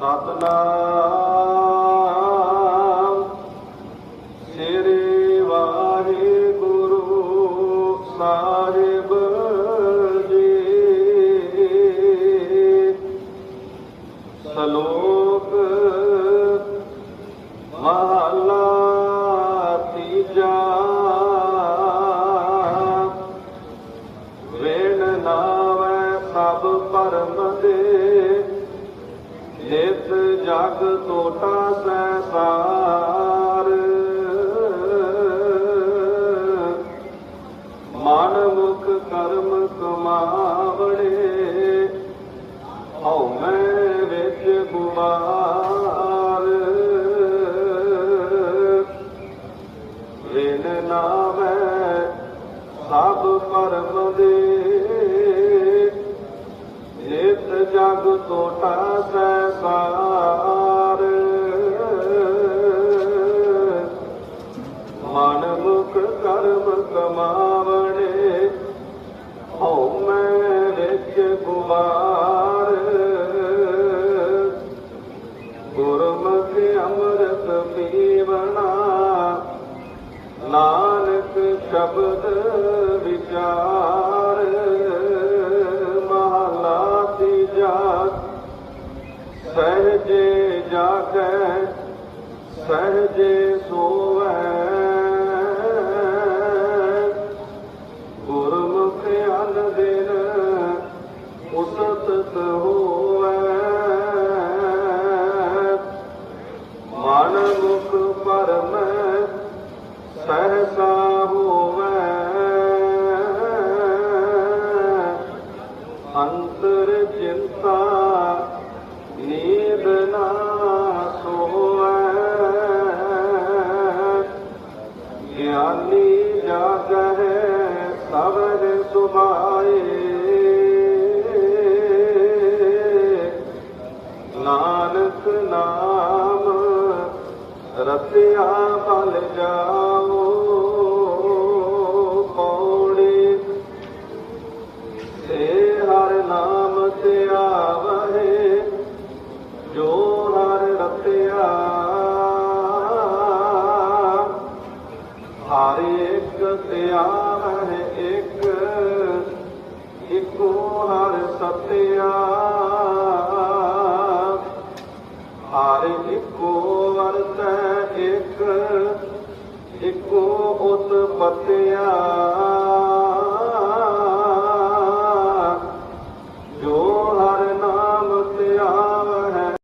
ਸਤਨਾਮ। ਸ੍ਰੀ ਵਾਹਿਗੁਰੂ ਸਾਹਿਬ ਜੀ। ਸ਼ਲੋਕ ਮਹਲਾ ਤੀਜਾ। ਵੇਣ ਨਾਵੈ ਸਭ ਪਰਮ ਦੇ ਨਿਤ ਜਗ ਟੋਟਾ ਸੈਸਾਰ ਮਨ ਮੁਖ ਕਰਮ ਕਮਾਵਣੇ ਹਉ ਮੈਂ ਵਿੱਚ ਗੁਵਾਰ ਵਿਨ ਨਾਵੈ ਸਭ ਪਰਮ ਦੇ ਨਿਤ ਜਗ ਟੋਟਾ ਕਮਾਵਣੇ ਹਉ ਮੈਂ ਵਿੱਚ ਗੁਮਾਰ ਗੁਰਮੁਖਿ ਅੰਮ੍ਰਿਤ ਪੀਵਣਾ, ਨਾਨਕ ਸ਼ਬਦ ਵਿਚਾਰ। ਮਹਲਾ ਤੀਜਾ, ਸਹਜੇ ਜਾਗੈ, ਸਹਜੇ ਸੋਵੈ। ਮੁਖ ਪਰਮ ਸਹਸਾ ਹੋਵੈ। ਅੰਤਰ ਚਿੰਤਾ ਨੀਂਦ ਨਾ ਸੋਵੈ। ਗਿਆਨੀ ਜਾਗਹਿ ਸਬਰ ਸੁਭਾਏ। ਨਾਨਕ ਨਾਮ ਰਤਿਆ ਬਲ ਜਾਓ, ਪੌੜੀ ਸੇ ਹਰ ਨਾਮ ਤੇ ਆਵਹਿ, ਜੋ ਹਰ ਰਤਿਆ ਹਰ ਇੱਕ ਤੇ ਆਵਹਿ ਇੱਕ, ਇਕੋ ਹਰ ਸਤਿਆ। ਇੱਕ ਇੱਕੋ ਉਤਪਤਿਆ।